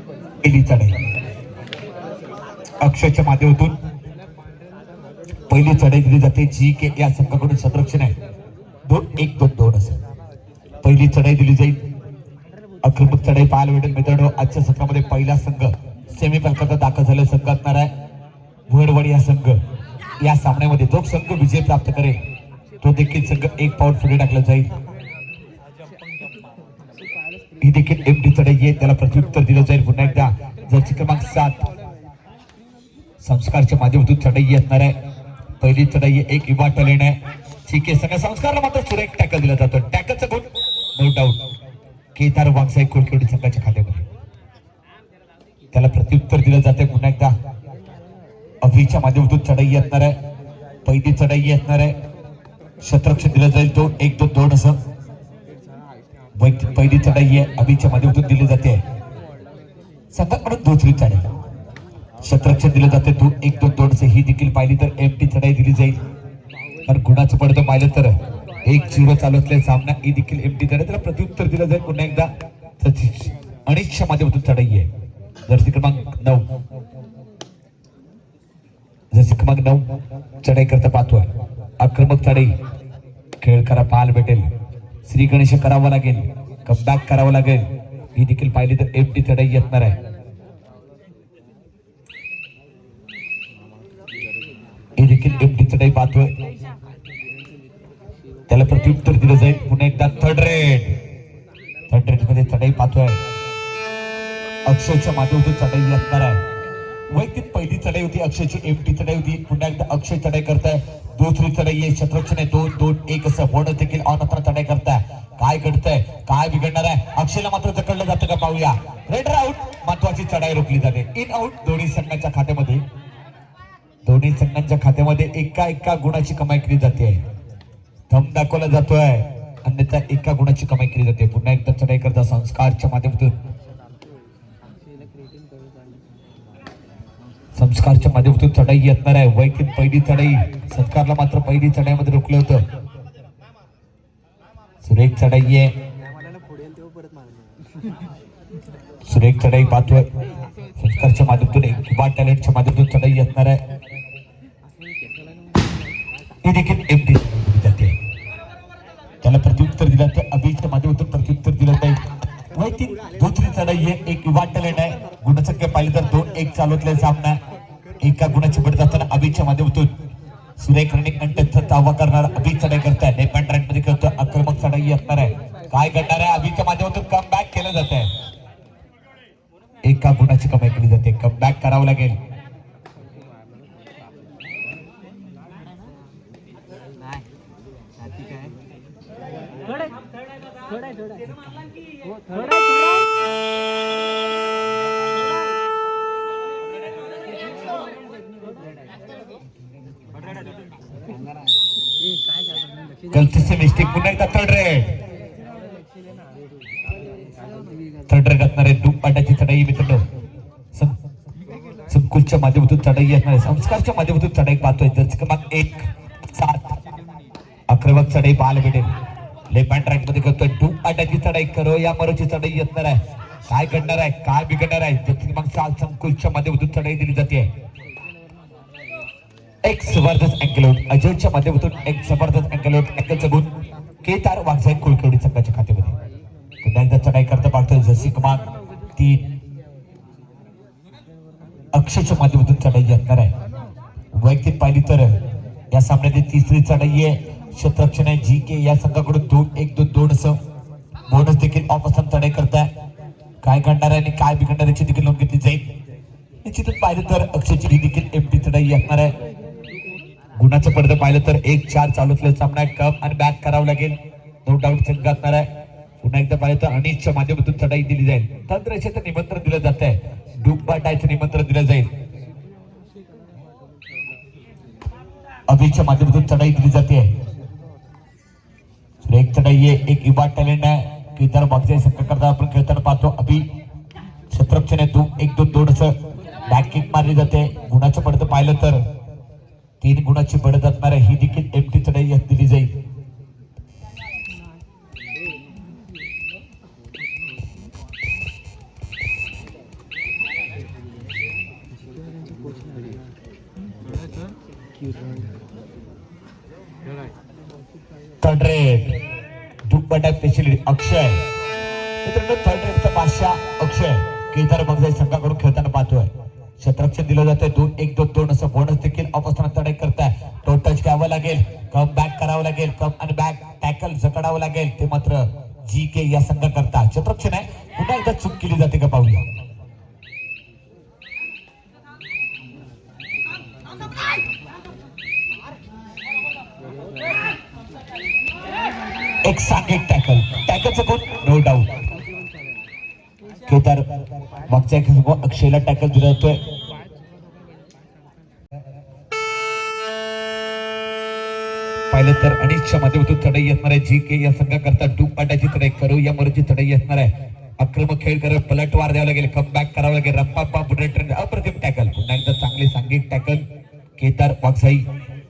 पहिली चढाई. अक्षयच्या माध्यमातून पहिली चढाई दिली जाते. जी के या संघाकडून संरक्षण आहे. दोन एक दोन दोन असेल पहिली चढाई दिली जाईल. आक्रमक चढाई पाहायला भेटेल. मित्रांनो आजच्या सत्रामध्ये पहिला संघ सेमी दाखल झालेला संघ असणार आहे. वडवड या संघ. या सामन्यामध्ये जो संघ विजय प्राप्त करेल तो देखील संघ एक पाऊल पुढे टाकला जाईल. ही देखील एमटी चढाई आहे त्याला प्रत्युत्तर दिलं जाईल पुन्हा एकदा. जर्सी क्रमांक सात संस्कारच्या माध्यमातून चढाई असणार आहे. पहिली चढाई आहे, एक युवा टॅलेंट आहे. ठीक आहे सगळ्या संस्कारला मात्र सुरेख टॅकल दिला जातो टॅकलचा गुण नो डाऊट केदार वागसाई कुलकर्णी संघाच्या खात्यामध्ये. त्याला प्रत्युत्तर दिलं जाते पुन्हा एकदा. अभिच्या माध्यमातून चढाई असणार आहे. पहिली चढाई असणार आहे. शतरक्ष दिलं जाईल तो. एक दोन दोन असं. पहिली चढाई आहे. अभिच्या माध्यमातून दिली जाते. संघाकडून दुसरी चढाई. शतरक्ष दिलं जाते. दोन एक दोन दोन ही देखील पाहिली तर एम टी चढाई दिली जाईल. कारण गुणाचं पडतं पाहिलं तर एक झिरो चालू असलेला सामना. ही देखील एम टी चढाई. त्याला प्रत्युत्तर दिलं जाईल पुन्हा एकदा. अनिच्छा माध्यमातून चढाई आहे. जर्सी क्रमांक नऊ. जर्सी क्रमांक नऊ. चढाई करता पाहतोय. आक्रमक चढाई. खेळ करा पाहायला भेटेल. श्री गणेश करावं लागेल. कमबॅक करावं लागेल. ही देखील पाहिली तर एफ डी चढाई येतणार आहे. ही देखील एफ डी चढाई पाहतोय. त्याला प्रत्युत्तर दिलं जाईल. पुन्हा एकदा थर्ड रेड थर्ड रेडमध्ये चढाई पाहतोय. अक्षयच्या माध्यमातून चढाई असणार आहे. वैयक्तिक पहिली चढाई होती अक्षयची एमटी चढाई होती पुन्हा एकदा अक्षय चढाई करताय दुसरी चढाई आहे शत्रुक्षण आहे दोन दोन एक असं बोनस देखील ऑन असताना चढाई करताय. काय घडतंय? काय बिघडणार आहे? अक्षयला मात्र जकडलं जातं का पाहूया. रेडर आउट महत्वाची चढाई रोखली जाते. इन आउट दोन्ही संघांच्या खात्यामध्ये. दोन्ही संघांच्या खात्यामध्ये एका एका गुणाची कमाई केली जाते. थम दाखवला जातोय. अन्यथा एका गुणाची कमाई केली जाते. पुन्हा एकदा चढाई करता संस्कारच्या माध्यमातून. संस्कारच्या माध्यमातून चढाई येतणार आहे. वैकित पहिली चढाई. संस्कारला मात्र पहिली चढाईमध्ये रोखलं होतं. सुरेख चढाई आहे. सुरेख चढाई पाहतोय. संस्कारच्या माध्यमातून एक किंवा टॅलेंटच्या माध्यमातून चढाई येतणार आहे. ती देखील एमटी जाते त्याला प्रत्युत्तर दिलं तर अभिजच्या माध्यमातून प्रत्युत्तर दिलं जाईल. वैयक्तिक दुसरी चढाई आहे एक युवा टॅलेंट आहे. गुणसंख्या पाहिली तर दोन एक चालवतले सामना एका गुणाची बढ जाताना अभिच्या माध्यमातून सुरेख रनिंग अंट दावा करणार अभि चढाई करताय. लेफ्ट हँड राईटमध्ये करतो आक्रमक चढाई असणार आहे. काय घडणार आहे? अभिच्या माध्यमातून कम बॅक केलं जात आहे. एका गुणाची कमाई केली जाते. कम बॅक करावं लागेल. गलती से मिस्टेक पुन्हा एकदा थर्ड रेड थर्ड रेड असणार आहे डूब चढाई मित्रांनो. संकुलच्या माध्यमातून चढाई असणार आहे. संस्कारच्या माध्यमातून चढाई पाहतोय. जर क्रमांक एक सात अक्रमक चढाई पाहायला भेटेल. लेफ्ट हँड राईटमध्ये करतोय. डूब पाट्याची चढाई करो. या मरोची चढाई येणार आहे. काय घडणार आहे? काय बिघडणार आहे? जर क्रमांक सात संकुलच्या माध्यमातून चढाई दिली जाते. एक जबरदस्त अँकलआउट अजयच्या माध्यमातून एक जबरदस्त अँकलआउट अँकलचा गुण केदार वाघजाई कुलकर्णी संघाच्या खात्यामध्ये. पुन्हा एकदा चढाई करता पाहतोय. जसी कमान तीन. अक्षयच्या माध्यमातून चढाई असणार आहे. वैयक्तिक पाहिली तर या सामन्यातील तिसरी चढाई आहे. शत्रक्षण आहे. जी के या संघाकडून दोन एक दोन दोन असं बोनस देखील ऑफ असताना चढाई करताय. काय घडणार आहे आणि काय बिघडणार याची देखील नोंद घेतली जाईल. निश्चितच पाहिलं तर अक्षयची ही देखील एमटी चढाई असणार आहे. गुणाचं पडदं पाहिलं तर एक चार चालू असलेला सामना कप आणि बॅक करावं लागेल. नो डाऊट संघ असणार आहे. पुन्हा एकदा पाहिलं तर अनिशच्या माध्यमातून चढाई दिली जाईल. तंत्रशाचं निमंत्रण दिलं जात आहे डूब बाटायचं निमंत्रण दिलं जाईल. अभिच्या माध्यमातून चढाई दिली जाते. एक चढाई आहे एक युवा टॅलेंट आहे. केदार मागच्या संघ करता आपण खेळताना पाहतो. अभि शत्रक्षण आहे. दोन एक दोन दोन असं बॅक किक मारली जाते. गुणाचं पडतं पाहिलं तर तीन गुणाची बढत असणाऱ्या ही देखील एमटी चढाई दिली जाईल. थर्ड रेट दुपटा स्पेशलिस्ट अक्षय. मित्रांनो थर्ड रेटचा बादशाह अक्षय. केदार मगजाई संघाकडून खेळताना पाहतोय. क्षेत्ररक्षण दिलं जातंय. दोन एक दोन दोन असं बोनस देखील अपस्थानात तडे करताय. तो टच घ्यावं लागेल. कम बॅक करावं लागेल. कम आणि बॅक टॅकल जकडावं लागेल. ते मात्र जी के या संघाकरता. क्षेत्ररक्षण आहे. पुन्हा एकदा चूक केली जाते का पाहूया. एक सांघिक टॅकल टॅकलचं कोण? नो डाऊट केदार मागच्या हो अक्षयला टॅकल दिला जातोय पाहिलं तर अनिच्छा माध्यमातून चढाई असणार आहे. जी के या संघाकरता डूब पाटाची चढाई करू. या मरोची चढाई असणार आहे. आक्रमक खेळ करत पलटवार द्यावं लागेल. कम बॅक करावं लागेल. रप्पा पंप ट्रेन अप्रतिम टॅकल पुन्हा एकदा चांगली सांघिक टॅकल केदार वाघसाई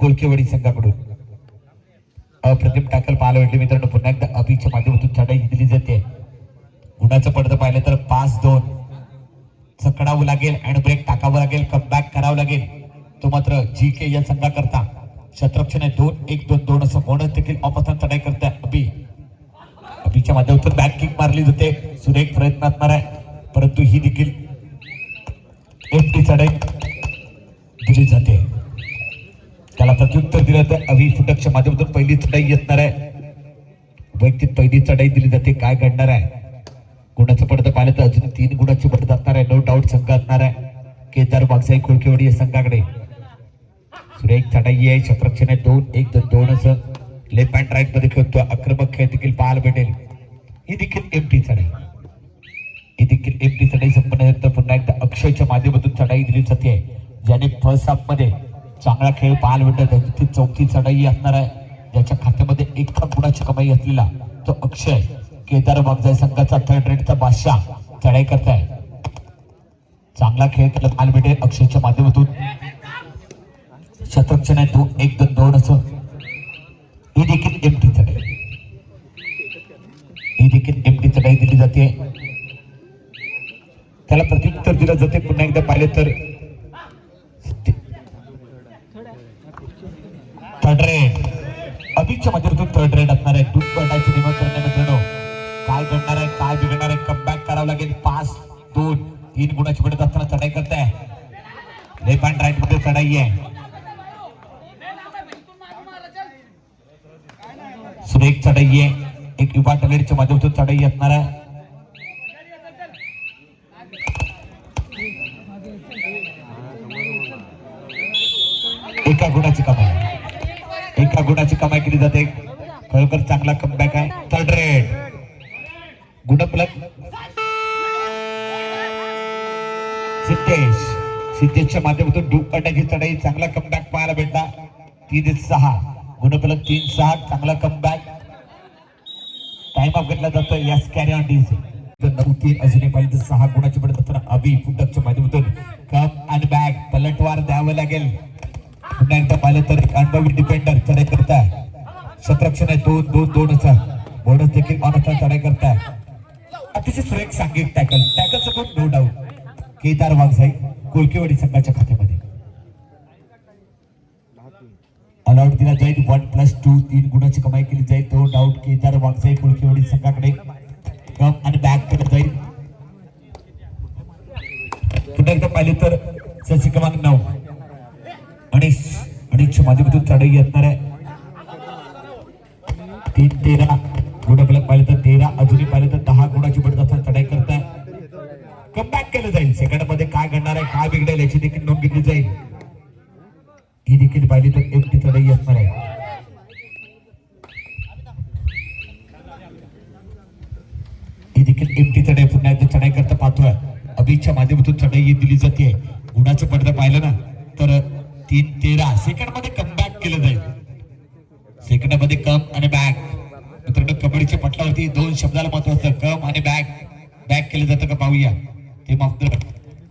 गोलकेवाडी संघाकडून. अप्रतिम टॅकल पाहायला भेटले मित्रांनो. पुन्हा एकदा अभिच्या माध्यमातून चढाई दिली जाते. गुणाचं पडदं पाहिलं तर पाच दोन. चकडावं लागेल अँड ब्रेक टाकावं लागेल कमबॅक करावं लागेल. तो मात्र जी के या संघाकरता. शत्रक्षण दोन एक दोन दोन असं बोनस देखील अपस्थान चढाई करते अभि. अभिच्या माध्यमातून बॅक किक मारली जाते. सुरेख प्रयत्न असणार आहे. परंतु ही देखील एफटी चढाई दिली जाते. त्याला प्रत्युत्तर दिलं तर अभि फुटकच्या माध्यमातून पहिली चढाई येणार आहे वैयक्तिक पहिली चढाई दिली जाते. काय घडणार आहे? गुणाचं पडतं पाहिलं तर अजून तीन गुणाची पडत असणार आहे. नो डाऊट संघ असणार आहे. केदार बागसाई खोळकेवाडी या संघाकडे. सुरेख चढाई आहे. क्षेत्रक्षण आहे. दोन एक दोन दोन असं लेफ्ट हँड राईटमध्ये खेळतो आक्रमक खेळ देखील पाहायला भेटेल. ही देखील एमटी चढाई. ही देखील एमटी चढाई संपन्न पुन्हा एकदा अक्षयच्या माध्यमातून चढाई दिली जाते. ज्याने फर्स्ट हाफमध्ये चांगला खेळ पाहायला भेटत आहे तिथे चौथी चढाई असणार आहे. ज्याच्या खात्यामध्ये एका गुणाची कमाई असलेला तो अक्षय. केदार बागजाई संघाचा थर्ड रेडचा बादशाह चढाई करताय चांगला खेळ केला पाहायला अक्षयच्या माध्यमातून. शतक्षण आहे तो एक दोन दोन असं. ही देखील एमटी चढाई. ही देखील एमटी चढाई दिली जाते. त्याला प्रत्युत्तर दिलं जाते पुन्हा एकदा पाहिलं तर. थर्ड रेड अभिच्या माध्यमातून थर्ड रेड असणार आहे. दूध पटायचे निमंत्रण मित्रांनो. करावं लागेल. पाच दोन तीन गुणाची पडत असताना चढाई करताय. लेफ्ट हँड राईटमध्ये चढाई आहे. सुरेख चढाई आहे. एक युवा टलेडच्या माध्यमातून चढाई असणार आहे. एका गुणाची कमाई. एका गुणाची कमाई केली जाते. खरोखर चांगला कमबॅक आहे. थर्ड रेड गुणपलक सिद्धेश सिद्धेशच्या माध्यमातून डूब काढण्याची चढाई चांगला कमबॅक पाहायला भेटला. तीन सहा. गुणफलक तीन सहा चांगला कमबॅक टाइम ऑफ घेतला जातो यस कॅरी ऑन डीज नऊ तीन अजूनही पाहिजे सहा गुणाची पडत असताना अभि फुटकच्या माध्यमातून कम आणि बॅग पलटवार द्यावं लागेल. पुन्हा एकदा पाहिलं तर एक अनुभवी डिपेंडर चढाई करताय. शत्रक्षण आहे दोन दोन दोन असा. बोनस देखील मानवता चढाई करताय. अतिशय सुरेख सांघिक टॅकल टॅकलचं पण नो डाऊट केदार वाघसाई कोलकेवाडी संघाच्या खात्यामध्ये. अलॉट दिला जाईल वन प्लस टू तीन गुणाची कमाई केली जाईल. तो डाऊट केदार वाघसाई कोलकेवाडी संघाकडे कम आणि बॅक केलं जाईल. पुन्हा एकदा पाहिले तर ससी क्रमांक नऊ. अडीच अडीचच्या माध्यमातून चढाई येणार आहे. तीन तेरा. गुणफलक पाहिलं तर तेरा. अजूनही पाहिलं तर दहा गुणाची पडत असताना चढाई. केलं जाईल? सेकंडमध्ये काय घडणार आहे? काय बिघडेल याची देखील नोंद घेतली जाईल. ही देखील पाहिली तर एकटी चढाई असणार आहे. ही देखील चढाई पुन्हा एकदा चढाई करता पाहतोय. अभिच्या माध्यमातून चढाई दिली जाते. गुणाचं पडदं पाहिलं ना तर तीन तेरा. सेकंडमध्ये कमबॅक केलं जाईल. सेकंडमध्ये कम आणि बॅक मित्रांनो कबड्डीच्या पटलावरती दोन शब्दाला महत्त्व असतं कम आणि बॅक बॅक केलं जातं का पाहूया. ते मात्र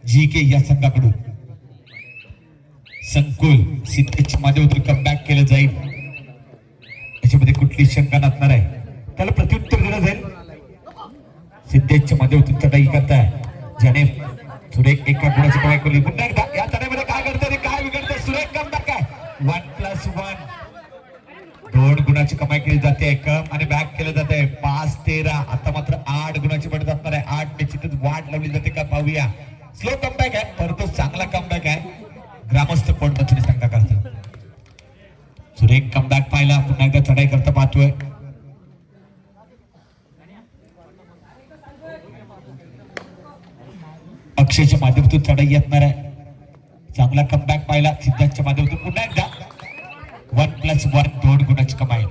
जी के या संघाकडून. संकुल सिद्धेच्या कम बॅक केलं जाईल. त्याच्यामध्ये कुठली शंका नसणार आहे. त्याला प्रत्युत्तर दिलं जाईल. सिद्धेच्या माध्यमातून चढाई करताय. ज्याने सुरेख एका गुणाची कमाई केली. पुन्हा एकदा या चढाईमध्ये काय घडतं काय बिघडतं सुरेख कम बॅक आहे. वन प्लस वन गुणाची कमाई केली जाते कम आणि बॅक केलं जाते. पाच तेरा आता मात्र आठ गुणाची पडत असणार आहे. आठ निश्चितच वाट लावली जाते का पाहूया. स्लो कमबॅक आहे परंतु चांगला कमबॅक आहे. ग्रामस्थ कोण मथुरी सांगा करतात सुरेख कमबॅक पाहिला. पुन्हा एकदा चढाई करता पाहतोय. अक्षयच्या माध्यमातून चढाई येतणार आहे चांगला कमबॅक पाहिला. सिद्धांतच्या माध्यमातून पुन्हा एकदा. वन प्लस वन दोन गुणाची कमाई.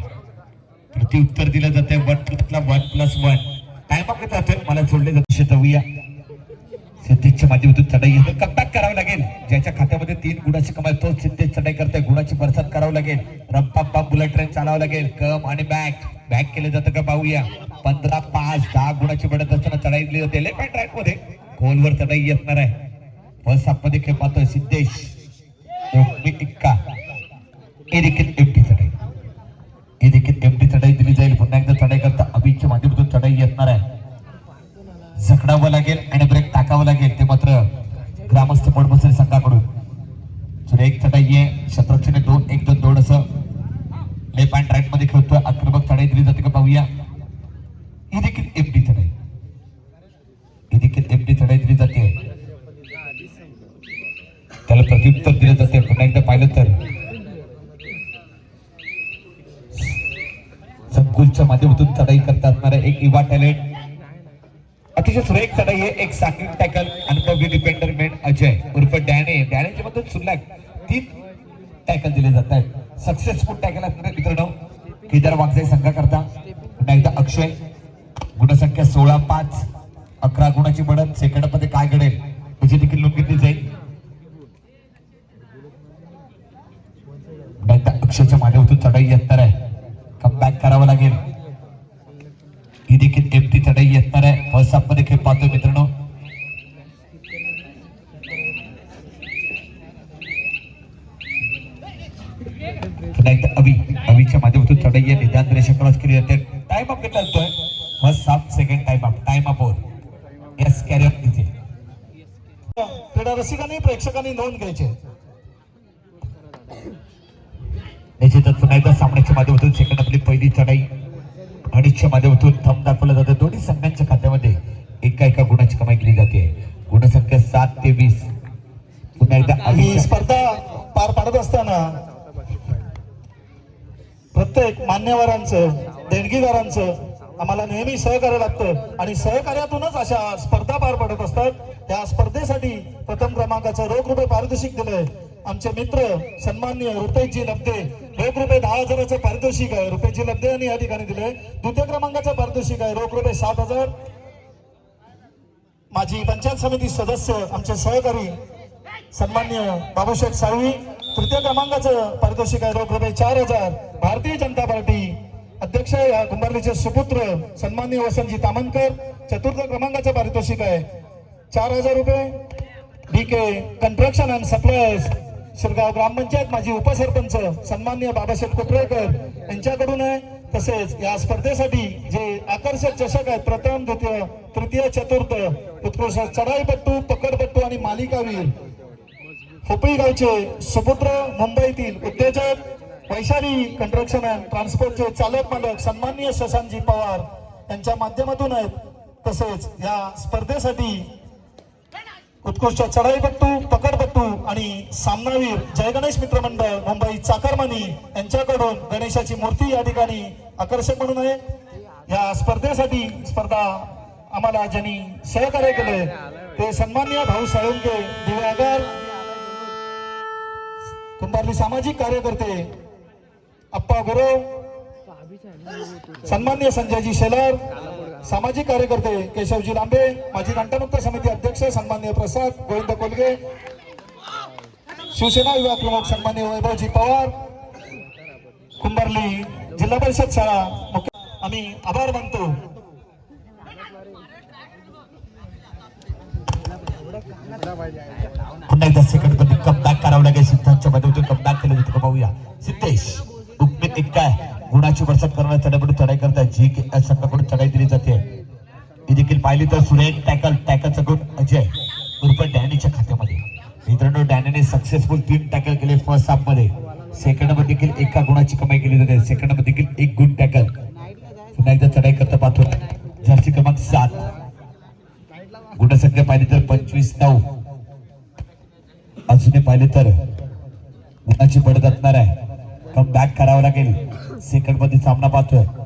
उत्तर दिलं जाते वन प्लसला वन प्लस वन. काय अप जातोय मला जोडले जाते जाऊया. सिद्धेशच्या माध्यमातून चढाई येतो कमबॅक करावं लागेल. ज्याच्या खात्यामध्ये तीन गुणाची कमाई तो सिद्धेश चढाई करतोय. गुणाची बरसात करावं लागेल. रंपा बुलेट ट्रेन चालावं लागेल. कम आणि बॅक बॅक केलं जातं का पाहूया. पंधरा पाच दहा गुणाची पडत असताना चढाई दिली जाते. लेफ्ट ट्रॅकमध्ये गोलवर चढाई येत आहे फर्स्ट हाफमध्ये खेळ पाहतोय सिद्धेश. ओकमी इक्का हे देखील एमटी चढाई हे देखील एमटी चढाई दिली जाईल पुन्हा एकदा चढाई करता अभिच्या माध्यमातून चढाई येतणार आहे जखडावं लागेल आणि ब्रेक टाकावं लागेल ते मात्र ग्रामस्थ पडमसरी संघाकडून तर एक चढाई आहे शत्रक्षने दोन एक दोन दोन असं लेफ्ट अँड राईटमध्ये खेळतोय आक्रमक चढाई दिली जाते का पाहूया ही देखील एमटी चढाई ही देखील एमटी चढाई दिली जाते त्याला प्रत्युत्तर दिलं जाते पुन्हा एकदा पाहिलं तर संकुलच्या माध्यमातून चढाई करता असणारा एक युवा टॅलेंट. अतिशय सुरेख चढाई आहे. एक साकिंग टॅकल अनुभवी डिफेंडर मेन अजय उर्फ डॅने. डॅनेच्या मधून सुरलाक तीन टॅकल दिले जात आहेत. सक्सेसफुल टॅकल असणारे मित्रांनो? केदार वागजाई संघाकरता. पुन्हा एकदा अक्षय. गुणसंख्या सोळा पाच. अकरा गुणाची बढत सेकंडमध्ये काय घडेल? त्याची देखील नोंद घेतली जाईल. अक्षयच्या माध्यमातून चढाई येणार आहे कमबॅक करावं लागेल ही देखील एमटी चढाई येणार आहे फर्स्ट हाफमध्ये खेळ पाहतोय मित्रांनो पुन्हा एकदा अवी अवीच्या माध्यमातून चढाई आहे निदान रेषा क्रॉस केली जाते टाइम अप घेतला जातोय first half second time up time up वर यस कॅरी अप इथे क्रीडा रसिकांनी प्रेक्षकांनी नोंद घ्यायची निश्चितच एकदा सामन्याच्या माध्यमातून सेकंड आपली पहिली चढाई अडीचच्या माध्यमातून थंब दाखवलं जातं. दोन्ही संघांच्या खात्यामध्ये एका एका गुणाची कमाई केली जाते. गुणसंख्या सात ते वीस. पुन्हा एकदा ही अवीच्या- स्पर्धा पार पाडत असताना प्रत्येक मान्यवरांचं देणगीदारांचं आम्हाला नेहमी सहकार्य लागतं. आणि सहकार्यातूनच अशा स्पर्धा पार पडत असतात. त्या स्पर्धेसाठी प्रथम क्रमांकाचं रोख रुपये पारितोषिक दिलंय. आमचे मित्र सन्मान्य रुपेशजी लब्धे रोख रुपये दहा हजाराचं पारितोषिक आहे. रुपेशजी लब्धे यांनी या ठिकाणी दिले द्वितीय क्रमांकाचं पारितोषिक आहे. रोख रुपये सात हजार. माझी पंचायत समिती सदस्य आमचे सहकारी सन्मान्य बाबूशेठ साळवी. तृतीय क्रमांकाचं पारितोषिक आहे. रोख रुपये चार हजार. भारतीय जनता पार्टी अध्यक्ष या कुंभारलीचे सुपुत्र सन्मान्य वसंतजी तामनकर चतुर्थ क्रमांकाचे पारितोषिक आहे. चार हजार रुपये. D K construction and suppliers Shirgaon ग्रामपंचायत माजी उपसरपंच सन्मान्य बाबासाहेब कोपरेकर यांच्याकडून आहे. तसेच या स्पर्धेसाठी जे आकर्षक चषक आहेत प्रथम द्वितीय तृतीय चतुर्थ उत्कृष्ट चढाईपट्टू पकडपट्टू आणि मालिकावीर. होपळी गावचे सुपुत्र मुंबईतील उद्योजक वैशाली कंट्रक्शन अँड ट्रान्सपोर्टचे चालक मालक सन्माननीय शशांतजी पवार यांच्या माध्यमातून आहेत. तसेच या स्पर्धेसाठी उत्कृष्ट चढाईपट्टू पकडपट्टू आणि सामनावीर जय गणेश मित्र मंडळ मुंबई चाकरमानी यांच्याकडून गणेशाची मूर्ती या ठिकाणी आकर्षक म्हणून आहे. या स्पर्धेसाठी स्पर्धा आम्हाला ज्यांनी सहकार्य केले ते सन्मान्य भाऊ साळुंके दिवे आगार कुंभारली सामाजिक कार्यकर्ते अप्पा गुरु सन्मान्य संजयजी शेलार सामाजिक कार्यकर्ते केशवजी लांबे माजी नाट्यमुक्त समिती अध्यक्ष सन्मान्य प्रसाद गोविंद कोलगे शिवसेना युवा प्रमुख सन्मान्य वैभवजी पवार कुंभारली जिल्हा परिषद शाळा मुख्य आम्ही आभार मानतो. पुन्हा एकदा सेकंडमध्ये कमबॅक करावं लागेल सिद्धांतच्या माध्यमातून कमबॅक केलं जातं का पाहूया. सिद्धेश. उपमे एक काय गुणाची वर्षात करणाऱ्या चढाईकडून चढाई करतात जी के संघाकडून चढाई दिली जाते. ही देखील पाहिली तर सुरेख टॅकल टॅकलचा गुण अजय उर्फ डॅनीच्या खात्यामध्ये. मित्रांनो डॅनीने सक्सेसफुल तीन टॅकल केले फर्स्ट हाफमध्ये. सेकंडमध्ये देखील एका गुणाची कमाई केली जाते. सेकंडमध्ये देखील एक गुण टॅकल. पुन्हा एकदा चढाई करता पाहतो जर्सी क्रमांक सात. गुणसंख्या पाहिली तर पंचवीस नऊ. अजूनही पाहिले तर गुणाची पडत असणार आहे. कम बॅक करावं लागेल. सेकंडमध्ये सामना पाहतोय.